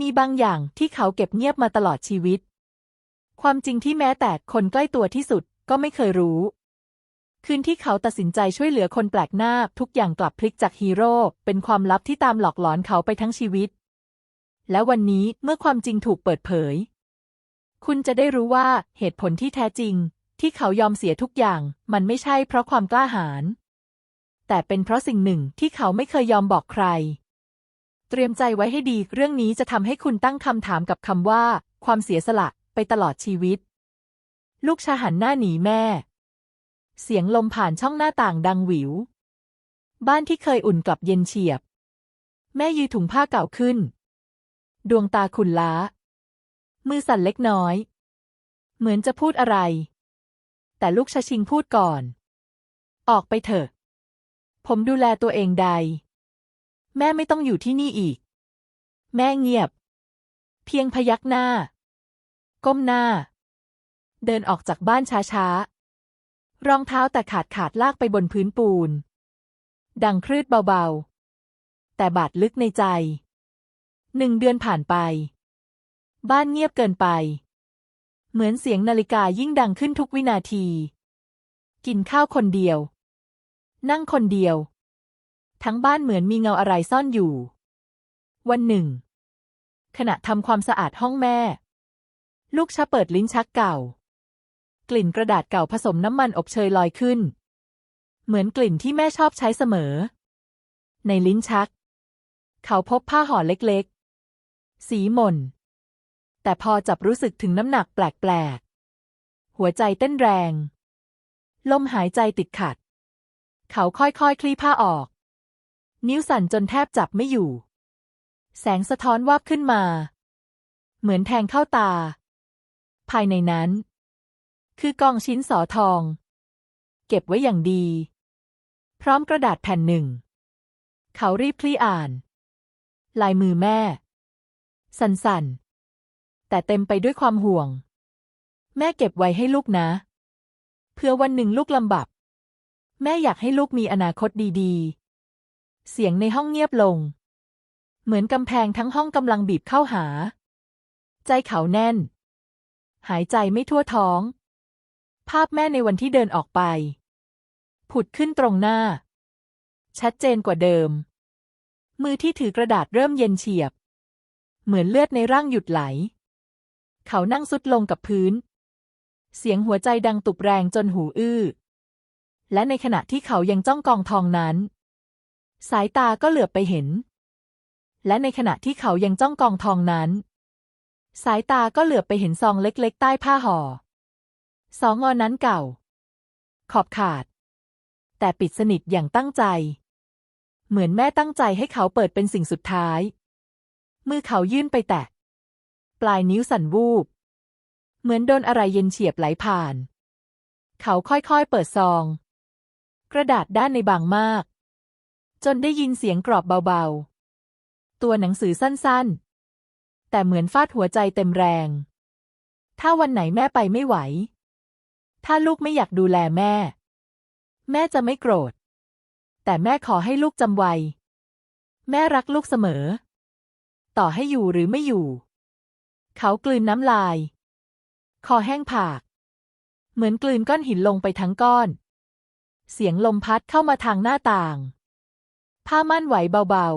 มีบางอย่างที่เขาเก็บเงียบมาตลอดชีวิต ความจริงที่แม้แต่คนใกล้ตัวที่สุดก็ไม่เคยรู้ คืนที่เขาตัดสินใจช่วยเหลือคนแปลกหน้าทุกอย่างกลับพลิกจากฮีโร่เป็นความลับที่ตามหลอกหลอนเขาไปทั้งชีวิต และวันนี้เมื่อความจริงถูกเปิดเผย คุณจะได้รู้ว่าเหตุผลที่แท้จริง ที่เขายอมเสียทุกอย่าง มันไม่ใช่เพราะความกล้าหาญแต่เป็นเพราะสิ่งหนึ่งที่เขาไม่เคยยอมบอกใคร เตรียมใจไว้ให้ดี เรื่องนี้จะทำให้คุณตั้งคำถามกับคำว่า ความเสียสละไปตลอดชีวิต ลูกชาหันหน้าหนีแม่ เสียงลมผ่านช่องหน้าต่างดังหวิว บ้านที่เคยอุ่นกลับเย็นเฉียบ แม่ยือถุงผ้าเก่าขึ้น ดวงตาขุ่นล้า มือสั่นเล็กน้อย เหมือนจะพูดอะไร แต่ลูกชาชิงพูดก่อน ออกไปเถอะ ผมดูแลตัวเองได้ แม่ไม่ต้องอยู่ที่นี่อีก แม่เงียบ เพียงพยักหน้า ก้มหน้า เดินออกจากบ้านช้าๆ รองเท้าแต่ขาดขาดลากไปบนพื้นปูน ดังคลืดเบาๆ แต่บาดลึกในใจ หนึ่งเดือนผ่านไป บ้านเงียบเกินไป เหมือนเสียงนาฬิกายิ่งดังขึ้นทุกวินาที กินข้าวคนเดียว นั่งคนเดียว ทั้งบ้านเหมือนมีเงาอะไรซ่อนอยู่ วันหนึ่ง ขณะทำความสะอาดห้องแม่ ลูกชะเปิดลิ้นชักเก่า กลิ่นกระดาษเก่าผสมน้ำมันอบเชยลอยขึ้น เหมือนกลิ่นที่แม่ชอบใช้เสมอ ในลิ้นชัก เขาพบผ้าห่อเล็กๆ สีหม่น แต่พอจับรู้สึกถึงน้ำหนักแปลกๆ หัวใจเต้นแรง ลมหายใจติดขัด เขาค่อยๆคคลี่ผ้าออก นิ้วสั่นจนแทบจับไม่อยู่ แสงสะท้อนวาบขึ้นมา เหมือนแทงเข้าตา ภายในนั้น คือกองชิ้นสอทอง เก็บไว้อย่างดี พร้อมกระดาษแผ่นหนึ่ง เขารีบคลี่อ่าน ลายมือแม่ สั่นๆ แต่เต็มไปด้วยความห่วง แม่เก็บไว้ให้ลูกนะ เพื่อวันหนึ่งลูกลำบับแม่อยากให้ลูกมีอนาคตดีๆ เสียงในห้องเงียบลง เหมือนกำแพงทั้งห้องกำลังบีบเข้าหา ใจเขาแน่น หายใจไม่ทั่วท้อง ภาพแม่ในวันที่เดินออกไป ผุดขึ้นตรงหน้า ชัดเจนกว่าเดิม มือที่ถือกระดาษเริ่มเย็นเฉียบ เหมือนเลือดในร่างหยุดไหล เขานั่งสุดลงกับพื้น เสียงหัวใจดังตุบแรงจนหูอื้อและในขณะที่เขายังจ้องกองทองนั้น สายตาก็เหลือบไปเห็น และในขณะที่เขายังจ้องกองทองนั้น สายตาก็เหลือบไปเห็นซองเล็ก ๆ ใต้ผ้าห่อซองงอนั้นเก่า ขอบขาด แต่ปิดสนิทอย่างตั้งใจ เหมือนแม่ตั้งใจให้เขาเปิดเป็นสิ่งสุดท้าย มือเขายื่นไปแตะ ปลายนิ้วสั่นวูบ เหมือนโดนอะไรเย็นเฉียบไหลผ่าน เขาค่อยๆเปิดซอง กระดาษด้านในบางมาก จนได้ยินเสียงกรอบเบาๆ ตัวหนังสือสั้นๆ แต่เหมือนฟาดหัวใจเต็มแรง ถ้าวันไหนแม่ไปไม่ไหว ถ้าลูกไม่อยากดูแลแม่ แม่จะไม่โกรธ แต่แม่ขอให้ลูกจำไว้ แม่รักลูกเสมอ ต่อให้อยู่หรือไม่อยู่ เขากลืนน้ำลาย คอแห้งผาก เหมือนกลืนก้อนหินลงไปทั้งก้อน เสียงลมพัดเข้ามาทางหน้าต่าง ผ้าม่านไหวเบา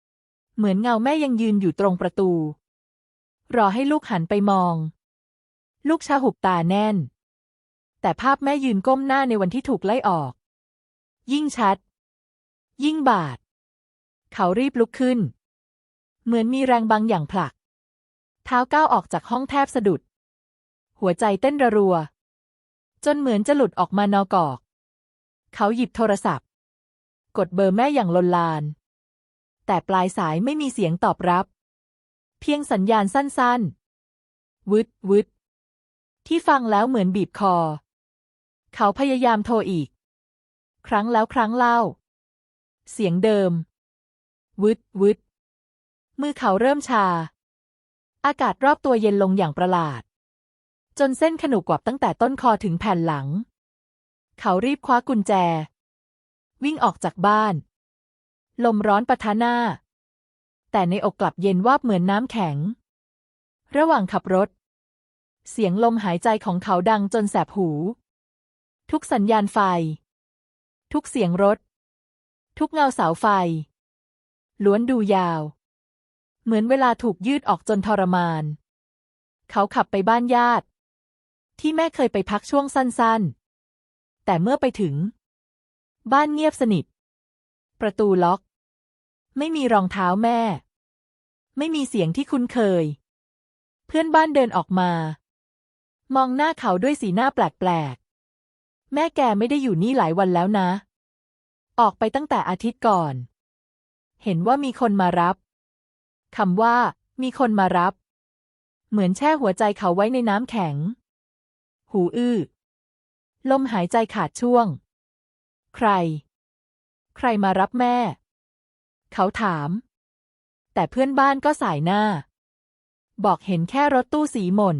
ๆ เหมือนเงาแม่ยังยืนอยู่ตรงประตู รอให้ลูกหันไปมอง ลูกชาหุบตาแน่น แต่ภาพแม่ยืนก้มหน้าในวันที่ถูกไล่ออก ยิ่งชัด ยิ่งบาด เขารีบลุกขึ้น เหมือนมีแรงบางอย่างผลัก เท้าก้าวออกจากห้องแทบสะดุด หัวใจเต้นระรัว จนเหมือนจะหลุดออกมานอกอก เขาหยิบโทรศัพท์ กดเบอร์แม่อย่างลนลาน แต่ปลายสายไม่มีเสียงตอบรับ เพียงสัญญาณสั้นๆ วึดวึดที่ฟังแล้วเหมือนบีบคอ เขาพยายามโทรอีก ครั้งแล้วครั้งเล่า เสียงเดิม วึดวึดมือเขาเริ่มชา อากาศรอบตัวเย็นลงอย่างประหลาด จนเส้นขนุกวับตั้งแต่ต้นคอถึงแผ่นหลัง เขารีบคว้ากุญแจ วิ่งออกจากบ้าน ลมร้อนปะทะหน้า แต่ในอกกลับเย็นวาบเหมือนน้ำแข็ง ระหว่างขับรถ เสียงลมหายใจของเขาดังจนแสบหู ทุกสัญญาณไฟ ทุกเสียงรถ ทุกเงาเสาไฟ ล้วนดูยาว เหมือนเวลาถูกยืดออกจนทรมาน เขาขับไปบ้านญาติ ที่แม่เคยไปพักช่วงสั้นๆ แต่เมื่อไปถึง บ้านเงียบสนิท ประตูล็อก ไม่มีรองเท้าแม่ ไม่มีเสียงที่คุ้นเคย เพื่อนบ้านเดินออกมา มองหน้าเขาด้วยสีหน้าแปลกๆ แม่แกไม่ได้อยู่นี่หลายวันแล้วนะ ออกไปตั้งแต่อาทิตย์ก่อน เห็นว่ามีคนมารับคำว่า มีคนมารับ เหมือนแช่หัวใจเขาไว้ในน้ำแข็ง หูอื้อ ลมหายใจขาดช่วง ใคร ใครมารับแม่ เขาถาม แต่เพื่อนบ้านก็สายหน้า บอกเห็นแค่รถตู้สีหม่น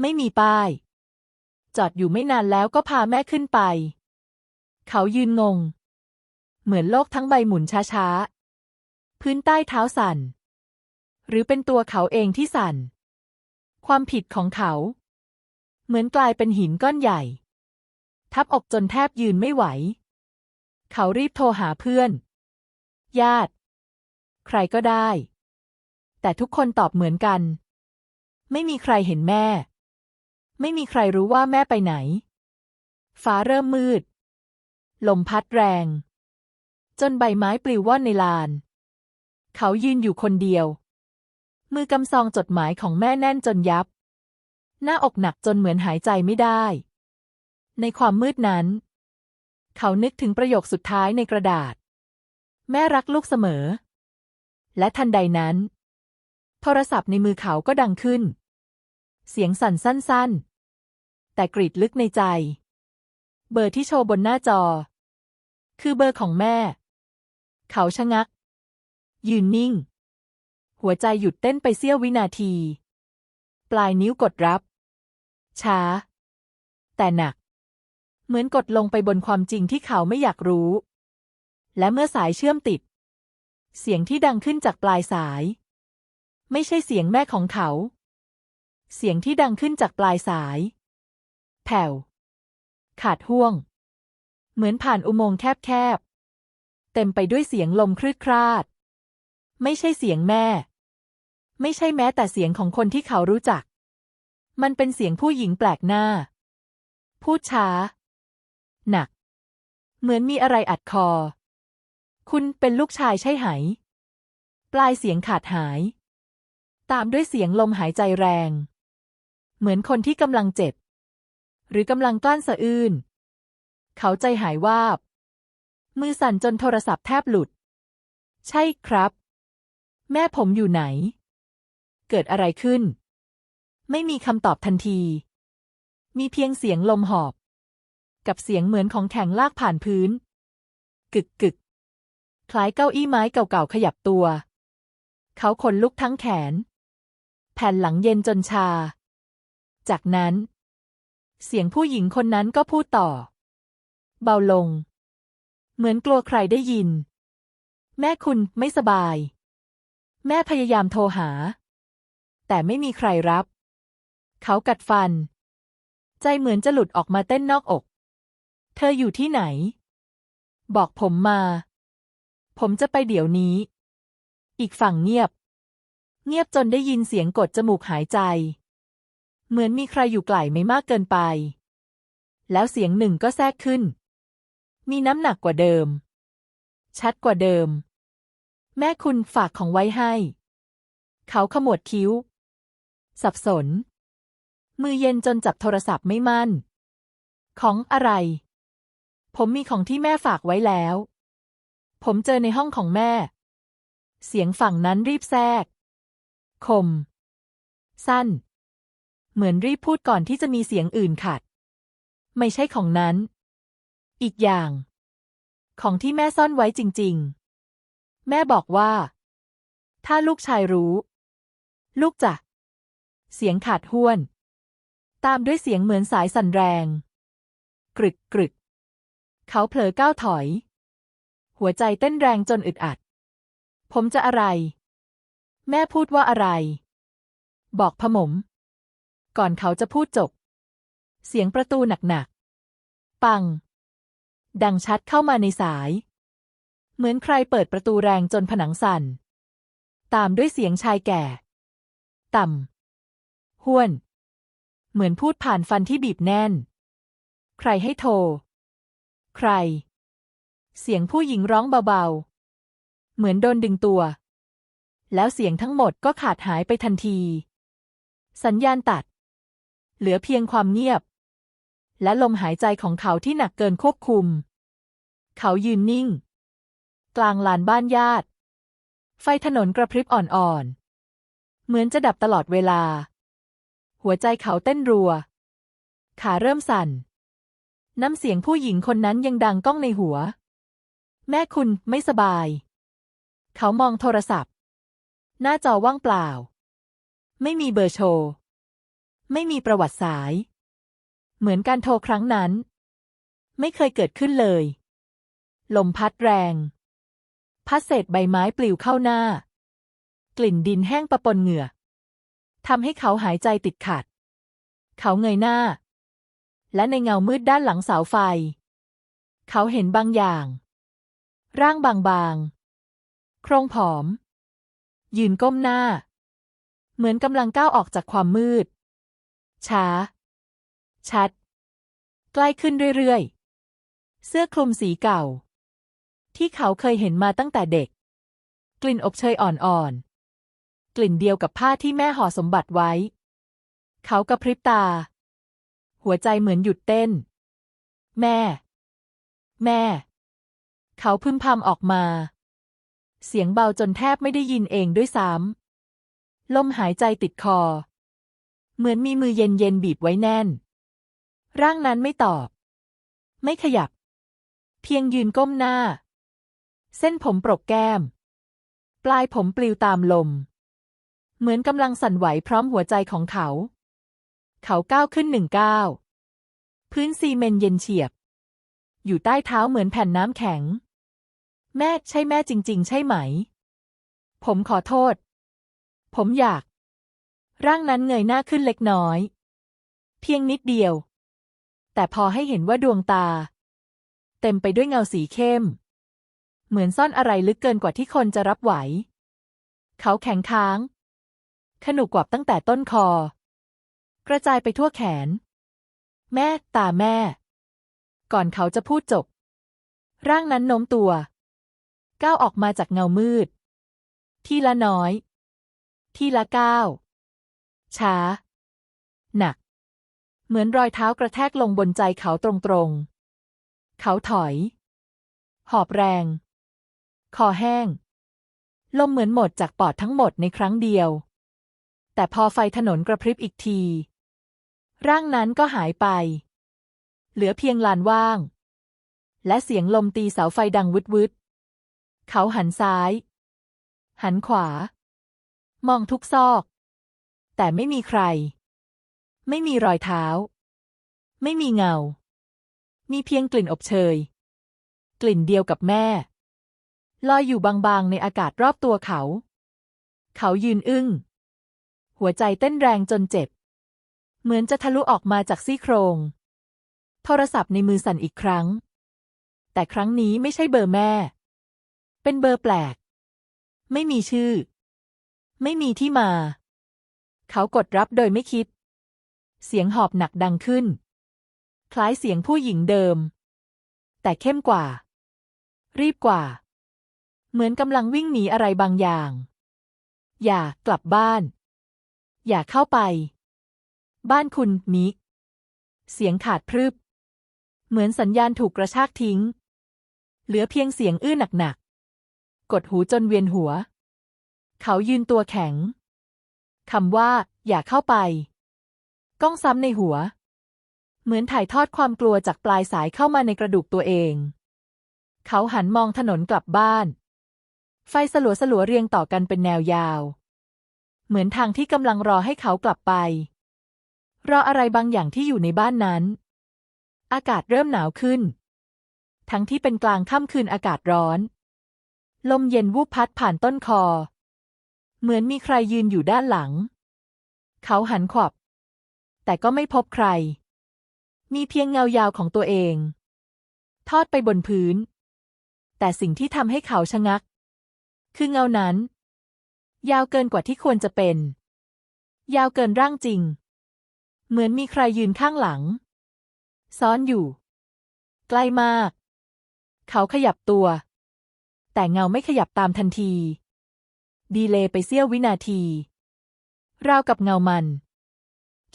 ไม่มีป้าย จอดอยู่ไม่นานแล้วก็พาแม่ขึ้นไป เขายืนงง เหมือนโลกทั้งใบหมุนช้าๆ พื้นใต้เท้าสั่น หรือเป็นตัวเขาเองที่สั่น ความผิดของเขา เหมือนกลายเป็นหินก้อนใหญ่ ทับอกจนแทบยืนไม่ไหว เขารีบโทรหาเพื่อน ญาติ ใครก็ได้ แต่ทุกคนตอบเหมือนกัน ไม่มีใครเห็นแม่ ไม่มีใครรู้ว่าแม่ไปไหน ฟ้าเริ่มมืด ลมพัดแรง จนใบไม้ปลิวว่อนในลาน เขายืนอยู่คนเดียว มือกำซองจดหมายของแม่แน่นจนยับ หน้าอกหนักจนเหมือนหายใจไม่ได้ ในความมืดนั้น เขานึกถึงประโยคสุดท้ายในกระดาษ แม่รักลูกเสมอ และทันใดนั้น โทรศัพท์ในมือเขาก็ดังขึ้น เสียงสั่นสั้น ๆ แต่กรีดลึกในใจ เบอร์ที่โชว์บนหน้าจอ คือเบอร์ของแม่ เขาชะงัก ยืนนิ่ง หัวใจหยุดเต้นไปเสี้ยววินาที ปลายนิ้วกดรับ ช้า แต่หนัก เหมือนกดลงไปบนความจริงที่เขาไม่อยากรู้ และเมื่อสายเชื่อมติด เสียงที่ดังขึ้นจากปลายสาย ไม่ใช่เสียงแม่ของเขา เสียงที่ดังขึ้นจากปลายสาย แผ่ว ขาดห่วง เหมือนผ่านอุโมงค์แคบๆ เต็มไปด้วยเสียงลมคลืดคลาด ไม่ใช่เสียงแม่ ไม่ใช่แม้แต่เสียงของคนที่เขารู้จัก มันเป็นเสียงผู้หญิงแปลกหน้า พูดช้า หนัก เหมือนมีอะไรอัดคอ คุณเป็นลูกชายใช่ไหมปลายเสียงขาดหาย ตามด้วยเสียงลมหายใจแรง เหมือนคนที่กำลังเจ็บ หรือกำลังกลั้นสะอื้น เขาใจหายวาบ มือสั่นจนโทรศัพท์แทบหลุด ใช่ครับ แม่ผมอยู่ไหน เกิดอะไรขึ้น ไม่มีคำตอบทันที มีเพียงเสียงลมหอบ กับเสียงเหมือนของแข็งลากผ่านพื้น กึกกึกคล้ายเก้าอี้ไม้เก่าๆขยับตัว เขาขนลุกทั้งแขน แผ่นหลังเย็นจนชา จากนั้น เสียงผู้หญิงคนนั้นก็พูดต่อ เบาลง เหมือนกลัวใครได้ยิน แม่คุณไม่สบาย แม่พยายามโทรหา แต่ไม่มีใครรับ เขากัดฟัน ใจเหมือนจะหลุดออกมาเต้นนอกอก เธออยู่ที่ไหน บอกผมมา ผมจะไปเดี๋ยวนี้ อีกฝั่งเงียบ เงียบจนได้ยินเสียงกดจมูกหายใจ เหมือนมีใครอยู่ไกลไม่มากเกินไป แล้วเสียงหนึ่งก็แทรกขึ้น มีน้ำหนักกว่าเดิม ชัดกว่าเดิม แม่คุณฝากของไว้ให้ เขาขมวดคิ้ว สับสน มือเย็นจนจับโทรศัพท์ไม่มั่น ของอะไร ผมมีของที่แม่ฝากไว้แล้ว ผมเจอในห้องของแม่ เสียงฝั่งนั้นรีบแทรกคม สั้น เหมือนรีบพูดก่อนที่จะมีเสียงอื่นขัด ไม่ใช่ของนั้น อีกอย่าง ของที่แม่ซ่อนไว้จริง ๆ แม่บอกว่า ถ้าลูกชายรู้ ลูกจะ เสียงขาดห้วน ตามด้วยเสียงเหมือนสายสั่นแรง กรึกกรึก เขาเผลอก้าวถอย หัวใจเต้นแรงจนอึดอัด ผมจะอะไร แม่พูดว่าอะไร บอกพมม ก่อนเขาจะพูดจบ เสียงประตูหนักๆ ปัง ดังชัดเข้ามาในสาย เหมือนใครเปิดประตูแรงจนผนังสั่น ตามด้วยเสียงชายแก่ ต่ำห้วน เหมือนพูดผ่านฟันที่บีบแน่น ใครให้โทร ใคร เสียงผู้หญิงร้องเบาๆ เหมือนโดนดึงตัว แล้วเสียงทั้งหมดก็ขาดหายไปทันที สัญญาณตัด เหลือเพียงความเงียบ และลมหายใจของเขาที่หนักเกินควบคุม เขายืนนิ่ง กลางลานบ้านญาติ ไฟถนนกระพริบอ่อนๆ เหมือนจะดับตลอดเวลา หัวใจเขาเต้นรัว ขาเริ่มสั่น น้ำเสียงผู้หญิงคนนั้นยังดังก้องในหัว แม่คุณไม่สบาย เขามองโทรศัพท์ หน้าจอว่างเปล่า ไม่มีเบอร์โชว์ ไม่มีประวัติสาย เหมือนการโทรครั้งนั้น ไม่เคยเกิดขึ้นเลย ลมพัดแรง พัดเศษใบไม้ปลิวเข้าหน้า กลิ่นดินแห้งปะปนเหงื่อทำให้เขาหายใจติดขัด เขาเงยหน้า และในเงามืดด้านหลังเสาไฟ เขาเห็นบางอย่าง ร่างบางๆ โครงผอม ยืนก้มหน้า เหมือนกำลังก้าวออกจากความมืด ช้า ชัด ใกล้ขึ้นเรื่อยๆ เสื้อคลุมสีเก่า ที่เขาเคยเห็นมาตั้งแต่เด็ก กลิ่นอบเชยอ่อนๆ กลิ่นเดียวกับผ้าที่แม่ห่อสมบัติไว้ เขากระพริบตา หัวใจเหมือนหยุดเต้น แม่ แม่ เขาพึมพำออกมา เสียงเบาจนแทบไม่ได้ยินเองด้วยซ้ำลมหายใจติดคอ เหมือนมีมือเย็นๆบีบไว้แน่น ร่างนั้นไม่ตอบ ไม่ขยับ เพียงยืนก้มหน้า เส้นผมปรกแก้ม ปลายผมปลิวตามลม เหมือนกำลังสั่นไหวพร้อมหัวใจของเขา เขาก้าวขึ้นหนึ่งก้าว พื้นซีเมนต์เย็นเฉียบ อยู่ใต้เท้าเหมือนแผ่นน้ำแข็ง แม่ใช่แม่จริง ๆ ใช่ไหม ผมขอโทษ ผมอยาก ร่างนั้นเงยหน้าขึ้นเล็กน้อย เพียงนิดเดียว แต่พอให้เห็นว่าดวงตา เต็มไปด้วยเงาสีเข้ม เหมือนซ่อนอะไรลึกเกินกว่าที่คนจะรับไหว เขาแข็งค้าง ขนุกกวับตั้งแต่ต้นคอ กระจายไปทั่วแขน แม่ ตาแม่ ก่อนเขาจะพูดจบ ร่างนั้นโน้มตัว ก้าวออกมาจากเงามืด ทีละน้อย ทีละก้าว ช้า หนัก เหมือนรอยเท้ากระแทกลงบนใจเขาตรงๆ เขาถอย หอบแรง คอแห้ง ลมเหมือนหมดจากปอดทั้งหมดในครั้งเดียวแต่พอไฟถนนกระพริบอีกที ร่างนั้นก็หายไป เหลือเพียงลานว่าง และเสียงลมตีเสาไฟดังวึดวึดเขาหันซ้าย หันขวา มองทุกซอก แต่ไม่มีใคร ไม่มีรอยเท้า ไม่มีเงา มีเพียงกลิ่นอบเชย กลิ่นเดียวกับแม่ ลอยอยู่บางๆในอากาศรอบตัวเขา เขายืนอึ้ง หัวใจเต้นแรงจนเจ็บ เหมือนจะทะลุออกมาจากซี่โครง โทรศัพท์ในมือสั่นอีกครั้ง แต่ครั้งนี้ไม่ใช่เบอร์แม่ เป็นเบอร์แปลก ไม่มีชื่อ ไม่มีที่มา เขากดรับโดยไม่คิด เสียงหอบหนักดังขึ้น คล้ายเสียงผู้หญิงเดิม แต่เข้มกว่า รีบกว่า เหมือนกำลังวิ่งหนีอะไรบางอย่าง อย่ากลับบ้าน อย่าเข้าไป บ้านคุณมิกเสียงขาดพรึบ เหมือนสัญญาณถูกกระชากทิ้ง เหลือเพียงเสียงอื้อหนักๆ กดหูจนเวียนหัว เขายืนตัวแข็ง คำว่า อย่าเข้าไป ก้องซ้ำในหัว เหมือนถ่ายทอดความกลัวจากปลายสายเข้ามาในกระดูกตัวเอง เขาหันมองถนนกลับบ้าน ไฟสลัวสลัวเรียงต่อกันเป็นแนวยาว เหมือนทางที่กำลังรอให้เขากลับไป รออะไรบางอย่างที่อยู่ในบ้านนั้น อากาศเริ่มหนาวขึ้น ทั้งที่เป็นกลางค่ำคืนอากาศร้อน ลมเย็นวูบพัดผ่านต้นคอ เหมือนมีใครยืนอยู่ด้านหลัง เขาหันขวับ แต่ก็ไม่พบใคร มีเพียงเงายาวของตัวเอง ทอดไปบนพื้น แต่สิ่งที่ทำให้เขาชะงัก คือเงานั้น ยาวเกินกว่าที่ควรจะเป็น ยาวเกินร่างจริง เหมือนมีใครยืนข้างหลัง ซ้อนอยู่ ใกล้มาก เขาขยับตัว แต่เงาไม่ขยับตามทันที ดีเลย์ไปเสี้ยววินาที ราวกับเงามัน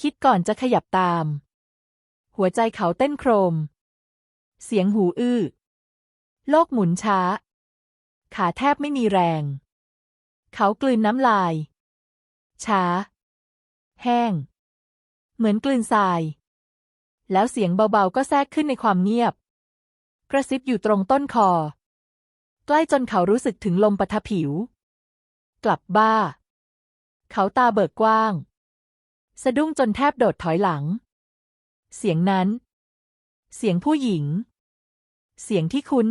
คิดก่อนจะขยับตาม หัวใจเขาเต้นโครม เสียงหูอื้อ โลกหมุนช้า ขาแทบไม่มีแรง เขากลืนน้ำลาย ช้า แห้ง เหมือนกลืนทราย แล้วเสียงเบาๆก็แทรกขึ้นในความเงียบ กระซิบอยู่ตรงต้นคอ ใกล้จนเขารู้สึกถึงลมปะทะผิว กลับบ้า เขาตาเบิกกว้าง สะดุ้งจนแทบโดดถอยหลัง เสียงนั้น เสียงผู้หญิง เสียงที่คุ้น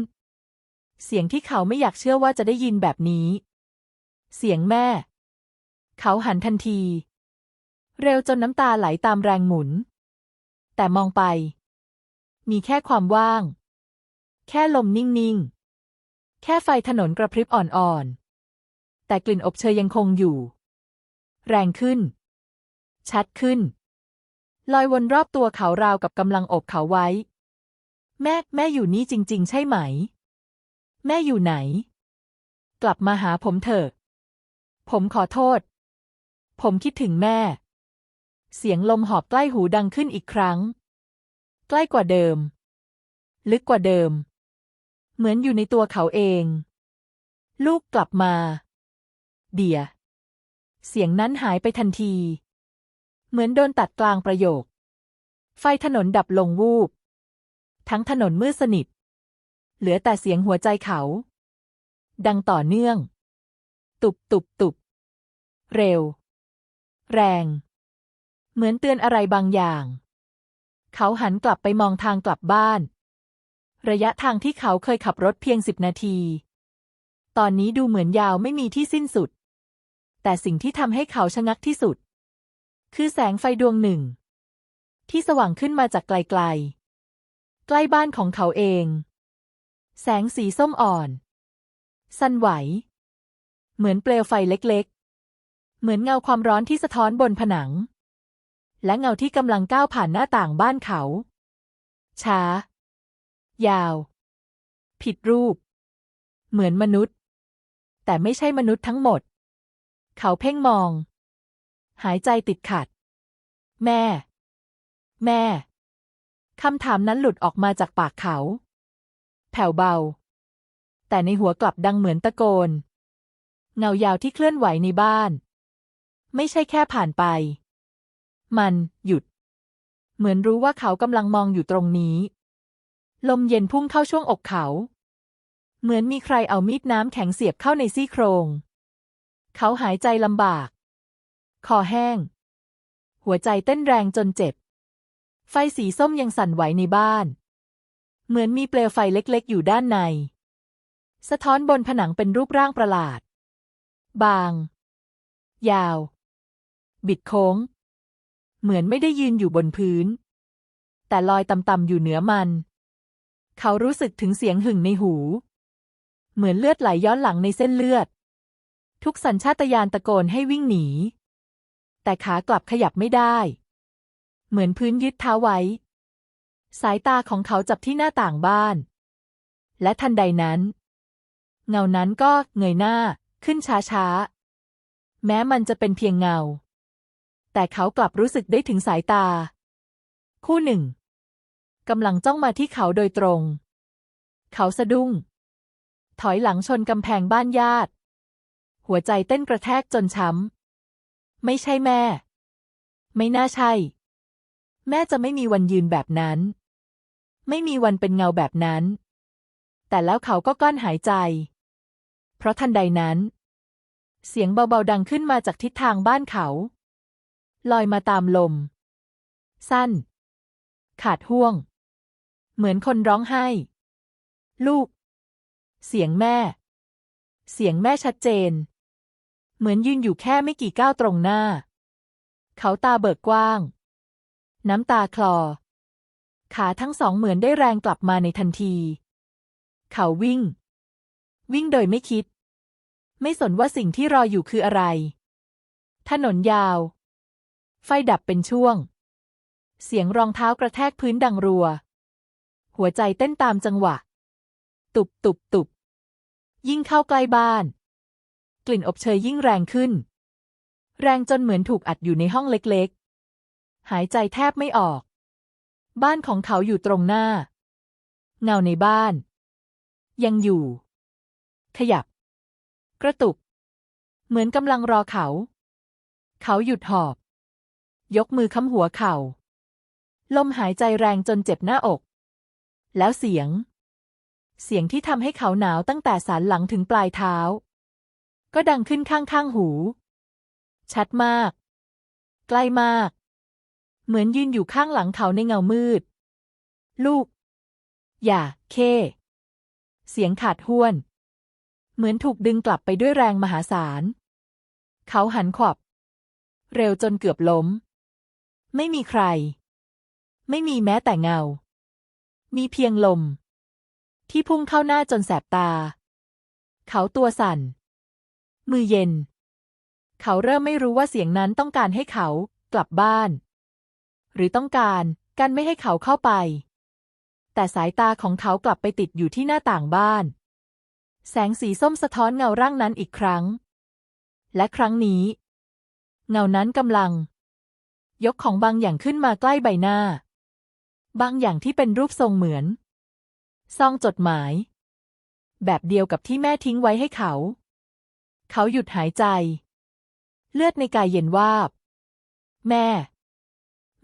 เสียงที่เขาไม่อยากเชื่อว่าจะได้ยินแบบนี้ เสียงแม่ เขาหันทันที เร็วจนน้ำตาไหลตามแรงหมุน แต่มองไป มีแค่ความว่าง แค่ลมนิ่งๆ แค่ไฟถนนกระพริบอ่อนๆ แต่กลิ่นอบเชยยังคงอยู่ แรงขึ้น ชัดขึ้น ลอยวนรอบตัวเขาราวกับกำลังอบเขาไว้ แม่แม่อยู่นี่จริง ๆ ใช่ไหม แม่อยู่ไหน กลับมาหาผมเถอะ ผมขอโทษ ผมคิดถึงแม่ เสียงลมหอบใกล้หูดังขึ้นอีกครั้ง ใกล้กว่าเดิม ลึกกว่าเดิม เหมือนอยู่ในตัวเขาเอง ลูกกลับมา เดีย เสียงนั้นหายไปทันที เหมือนโดนตัดกลางประโยค ไฟถนนดับลงวูบ ทั้งถนนมืดสนิท เหลือแต่เสียงหัวใจเขา ดังต่อเนื่อง ตุบตุบตุบ เร็ว แรง เหมือนเตือนอะไรบางอย่าง เขาหันกลับไปมองทางกลับบ้าน ระยะทางที่เขาเคยขับรถเพียงสิบนาที ตอนนี้ดูเหมือนยาวไม่มีที่สิ้นสุด แต่สิ่งที่ทำให้เขาชะงักที่สุด คือแสงไฟดวงหนึ่ง ที่สว่างขึ้นมาจากไกลๆ ใกล้บ้านของเขาเอง แสงสีส้มอ่อน สั่นไหว เหมือนเปลวไฟเล็กๆ เหมือนเงาความร้อนที่สะท้อนบนผนัง และเงาที่กำลังก้าวผ่านหน้าต่างบ้านเขา ช้า ยาว ผิดรูป เหมือนมนุษย์ แต่ไม่ใช่มนุษย์ทั้งหมด เขาเพ่งมอง หายใจติดขัด แม่ แม่คำถามนั้นหลุดออกมาจากปากเขา แผ่วเบา แต่ในหัวกลับดังเหมือนตะโกน เงายาวที่เคลื่อนไหวในบ้าน ไม่ใช่แค่ผ่านไป มันหยุด เหมือนรู้ว่าเขากำลังมองอยู่ตรงนี้ ลมเย็นพุ่งเข้าช่วงอกเขา เหมือนมีใครเอามีดน้ำแข็งเสียบเข้าในซี่โครง เขาหายใจลำบาก คอแห้ง หัวใจเต้นแรงจนเจ็บ ไฟสีส้มยังสั่นไหวในบ้าน เหมือนมีเปลวไฟเล็กๆ อยู่ด้านใน สะท้อนบนผนังเป็นรูปร่างประหลาด บาง ยาว บิดโค้ง เหมือนไม่ได้ยืนอยู่บนพื้น แต่ลอยต่ำๆอยู่เหนือมัน เขารู้สึกถึงเสียงหึ่งในหู เหมือนเลือดไหลย้อนหลังในเส้นเลือด ทุกสัญชาตญาณตะโกนให้วิ่งหนี แต่ขากลับขยับไม่ได้ เหมือนพื้นยึดเท้าไว้ สายตาของเขาจับที่หน้าต่างบ้าน และทันใดนั้น เงานั้นก็เงยหน้าขึ้นช้าๆ แม้มันจะเป็นเพียงเงา แต่เขากลับรู้สึกได้ถึงสายตา คู่หนึ่งกำลังจ้องมาที่เขาโดยตรง เขาสะดุ้ง ถอยหลังชนกำแพงบ้านญาติ หัวใจเต้นกระแทกจนช้ำ ไม่ใช่แม่ ไม่น่าใช่ แม่จะไม่มีวันยืนแบบนั้น ไม่มีวันเป็นเงาแบบนั้น แต่แล้วเขาก็กลั้นหายใจ เพราะทันใดนั้น เสียงเบาๆดังขึ้นมาจากทิศทางบ้านเขา ลอยมาตามลม สั้น ขาดห่วง เหมือนคนร้องไห้ ลูก เสียงแม่ เสียงแม่ชัดเจน เหมือนยืนอยู่แค่ไม่กี่ก้าวตรงหน้า เขาตาเบิกกว้าง น้ำตาคลอ ขาทั้งสองเหมือนได้แรงกลับมาในทันที เขาวิ่ง วิ่งโดยไม่คิด ไม่สนว่าสิ่งที่รออยู่คืออะไร ถนนยาว ไฟดับเป็นช่วง เสียงรองเท้ากระแทกพื้นดังรัว หัวใจเต้นตามจังหวะ ตุบตุบตุบ ยิ่งเข้าใกล้บ้าน กลิ่นอบเชยยิ่งแรงขึ้น แรงจนเหมือนถูกอัดอยู่ในห้องเล็กๆ หายใจแทบไม่ออก บ้านของเขาอยู่ตรงหน้า เงาในบ้าน ยังอยู่ ขยับ กระตุก เหมือนกำลังรอเขา เขาหยุดหอบ ยกมือค้ำหัวเข่า ลมหายใจแรงจนเจ็บหน้าอก แล้วเสียง เสียงที่ทำให้เขาหนาวตั้งแต่สันหลังถึงปลายเท้า ก็ดังขึ้นข้างๆหู ชัดมาก ใกล้มาก เหมือนยืนอยู่ข้างหลังเขาในเงามืด ลูก อย่า เค เสียงขาดห้วน เหมือนถูกดึงกลับไปด้วยแรงมหาศาล เขาหันขวับ เร็วจนเกือบล้ม ไม่มีใคร ไม่มีแม้แต่เงา มีเพียงลม ที่พุ่งเข้าหน้าจนแสบตา เขาตัวสั่น มือเย็น เขาเริ่มไม่รู้ว่าเสียงนั้นต้องการให้เขากลับบ้าน หรือต้องการกันไม่ให้เขาเข้าไป แต่สายตาของเขากลับไปติดอยู่ที่หน้าต่างบ้าน แสงสีส้มสะท้อนเงาร่างนั้นอีกครั้ง และครั้งนี้ เงานั้นกำลัง ยกของบางอย่างขึ้นมาใกล้ใบหน้า บางอย่างที่เป็นรูปทรงเหมือน ซองจดหมาย แบบเดียวกับที่แม่ทิ้งไว้ให้เขา เขาหยุดหายใจ เลือดในกายเย็นวาบ แม่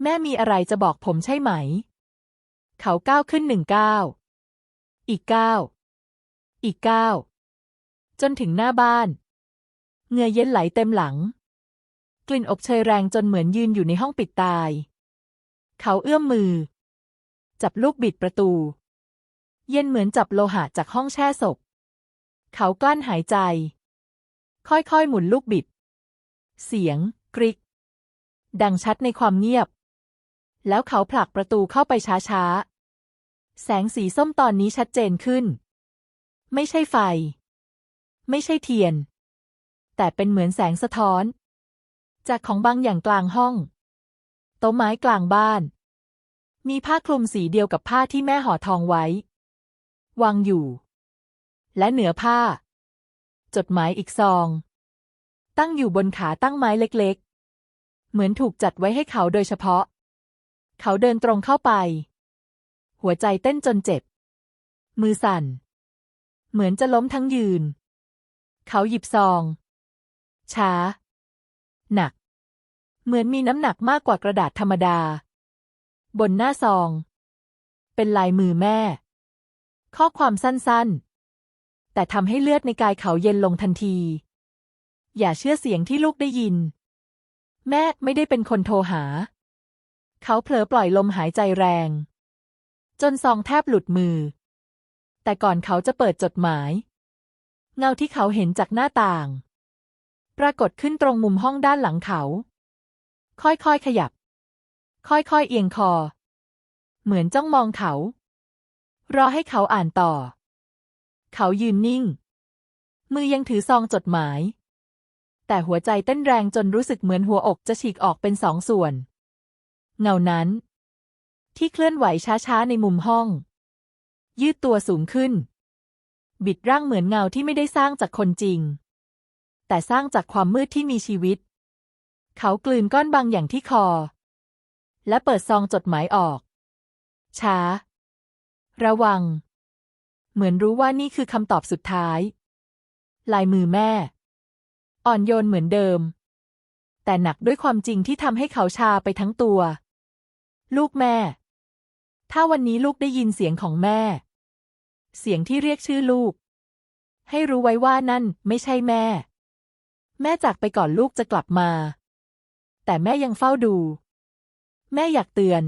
แม่มีอะไรจะบอกผมใช่ไหม เขาก้าวขึ้นหนึ่งก้าวอีกก้าวอีกก้าวจนถึงหน้าบ้าน เงือเย็นไหลเต็มหลัง กลิ่นอบเชยแรงจนเหมือนยืนอยู่ในห้องปิดตาย เขาเอื้อมมือ จับลูกบิดประตู เย็นเหมือนจับโลหะจากห้องแช่ศพ เขากลั้นหายใจ ค่อยๆ หมุนลูกบิด เสียง กริก ดังชัดในความเงียบ แล้วเขาผลักประตูเข้าไปช้าๆ แสงสีส้มตอนนี้ชัดเจนขึ้น ไม่ใช่ไฟ ไม่ใช่เทียน แต่เป็นเหมือนแสงสะท้อน จากของบางอย่างกลางห้อง โต๊ะไม้กลางบ้าน มีผ้าคลุมสีเดียวกับผ้าที่แม่ห่อทองไว้ วางอยู่ และเหนือผ้า จดหมายอีกซอง ตั้งอยู่บนขาตั้งไม้เล็กๆ เหมือนถูกจัดไว้ให้เขาโดยเฉพาะ เขาเดินตรงเข้าไป หัวใจเต้นจนเจ็บ มือสั่น เหมือนจะล้มทั้งยืน เขาหยิบซอง ช้า หนัก เหมือนมีน้ำหนักมากกว่ากระดาษธรรมดา บนหน้าซอง เป็นลายมือแม่ ข้อความสั้นๆ แต่ทำให้เลือดในกายเขาเย็นลงทันที อย่าเชื่อเสียงที่ลูกได้ยิน แม่ไม่ได้เป็นคนโทรหา เขาเผลอปล่อยลมหายใจแรง จนซองแทบหลุดมือ แต่ก่อนเขาจะเปิดจดหมาย เงาที่เขาเห็นจากหน้าต่าง ปรากฏขึ้นตรงมุมห้องด้านหลังเขา ค่อยๆขยับ ค่อยๆเอียงคอ เหมือนจ้องมองเขา รอให้เขาอ่านต่อ เขายืนนิ่ง มือยังถือซองจดหมาย แต่หัวใจเต้นแรงจนรู้สึกเหมือนหัวอกจะฉีกออกเป็นสองส่วน เงานั้น ที่เคลื่อนไหวช้าๆในมุมห้อง ยืดตัวสูงขึ้น บิดร่างเหมือนเงาที่ไม่ได้สร้างจากคนจริง แต่สร้างจากความมืดที่มีชีวิต เขากลืนก้อนบางอย่างที่คอ และเปิดซองจดหมายออก ช้า ระวัง เหมือนรู้ว่านี่คือคำตอบสุดท้าย ลายมือแม่ อ่อนโยนเหมือนเดิม แต่หนักด้วยความจริงที่ทำให้เขาชาไปทั้งตัว ลูกแม่ ถ้าวันนี้ลูกได้ยินเสียงของแม่ เสียงที่เรียกชื่อลูกให้รู้ไว้ว่านั่นไม่ใช่แม่ แม่จากไปก่อนลูกจะกลับมา แต่แม่ยังเฝ้าดู แม่อยากเตือน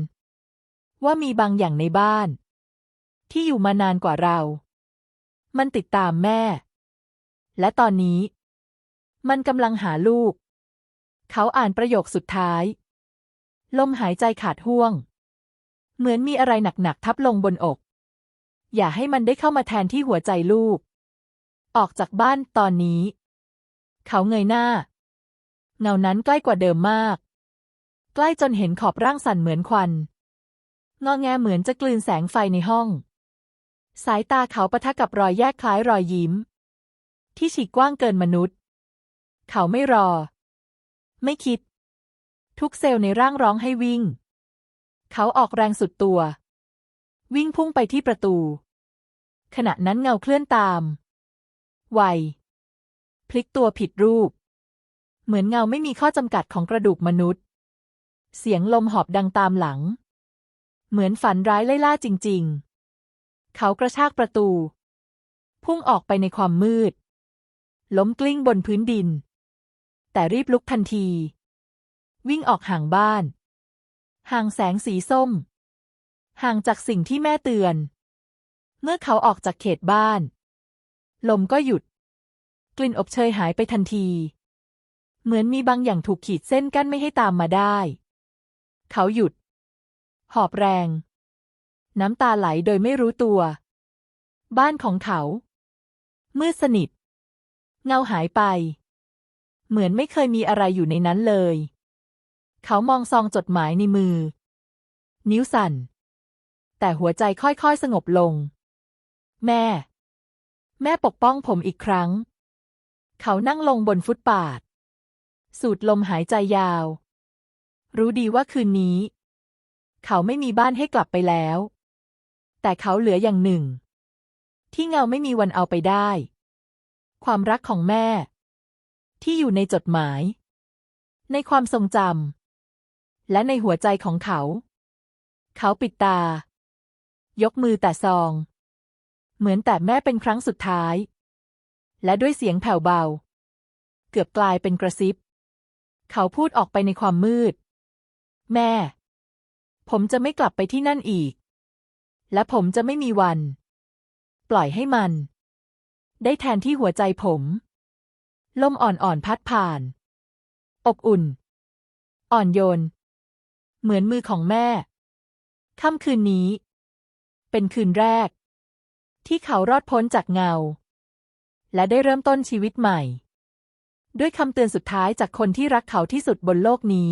ว่ามีบางอย่างในบ้าน ที่อยู่มานานกว่าเรา มันติดตามแม่ และตอนนี้ มันกำลังหาลูก เขาอ่านประโยคสุดท้าย ลมหายใจขาดห่วง เหมือนมีอะไรหนักๆทับลงบนอก อย่าให้มันได้เข้ามาแทนที่หัวใจลูก ออกจากบ้านตอนนี้ เขาเงยหน้า เงานั้นใกล้กว่าเดิมมาก ใกล้จนเห็นขอบร่างสั่นเหมือนควันงอแงเหมือนจะกลืนแสงไฟในห้อง สายตาเขาปะทะกับรอยแยกคล้ายรอยยิ้ม ที่ฉีกกว้างเกินมนุษย์ เขาไม่รอ ไม่คิด ทุกเซลล์ในร่างร้องให้วิ่ง เขาออกแรงสุดตัว วิ่งพุ่งไปที่ประตู ขณะนั้นเงาเคลื่อนตาม ไว พลิกตัวผิดรูป เหมือนเงาไม่มีข้อจำกัดของกระดูกมนุษย์ เสียงลมหอบดังตามหลัง เหมือนฝันร้ายไล่ล่าจริง ๆ เขากระชากประตู พุ่งออกไปในความมืด ล้มกลิ้งบนพื้นดิน แต่รีบลุกทันที วิ่งออกห่างบ้าน ห่างแสงสีส้ม ห่างจากสิ่งที่แม่เตือน เมื่อเขาออกจากเขตบ้าน ลมก็หยุด กลิ่นอบเชยหายไปทันที เหมือนมีบางอย่างถูกขีดเส้นกั้นไม่ให้ตามมาได้ เขาหยุด หอบแรง น้ำตาไหลโดยไม่รู้ตัว บ้านของเขา มืดสนิท เงาหายไป เหมือนไม่เคยมีอะไรอยู่ในนั้นเลย เขามองซองจดหมายในมือ นิ้วสั่น แต่หัวใจค่อยๆสงบลง แม่ แม่ปกป้องผมอีกครั้ง เขานั่งลงบนฟุตปาด สูดลมหายใจยาว รู้ดีว่าคืนนี้ เขาไม่มีบ้านให้กลับไปแล้ว แต่เขาเหลืออย่างหนึ่ง ที่เงาไม่มีวันเอาไปได้ ความรักของแม่ ที่อยู่ในจดหมาย ในความทรงจำและในหัวใจของเขา เขาปิดตา ยกมือแต่ซอง เหมือนแต่แม่เป็นครั้งสุดท้าย และด้วยเสียงแผ่วเบา เกือบกลายเป็นกระซิบ เขาพูดออกไปในความมืด แม่ ผมจะไม่กลับไปที่นั่นอีก และผมจะไม่มีวัน ปล่อยให้มัน ได้แทนที่หัวใจผม ลมอ่อนๆพัดผ่าน อบอุ่น อ่อนโยน เหมือนมือของแม่ ค่ำคืนนี้ เป็นคืนแรก ที่เขารอดพ้นจากเงา และได้เริ่มต้นชีวิตใหม่ ด้วยคำเตือนสุดท้ายจากคนที่รักเขาที่สุดบนโลกนี้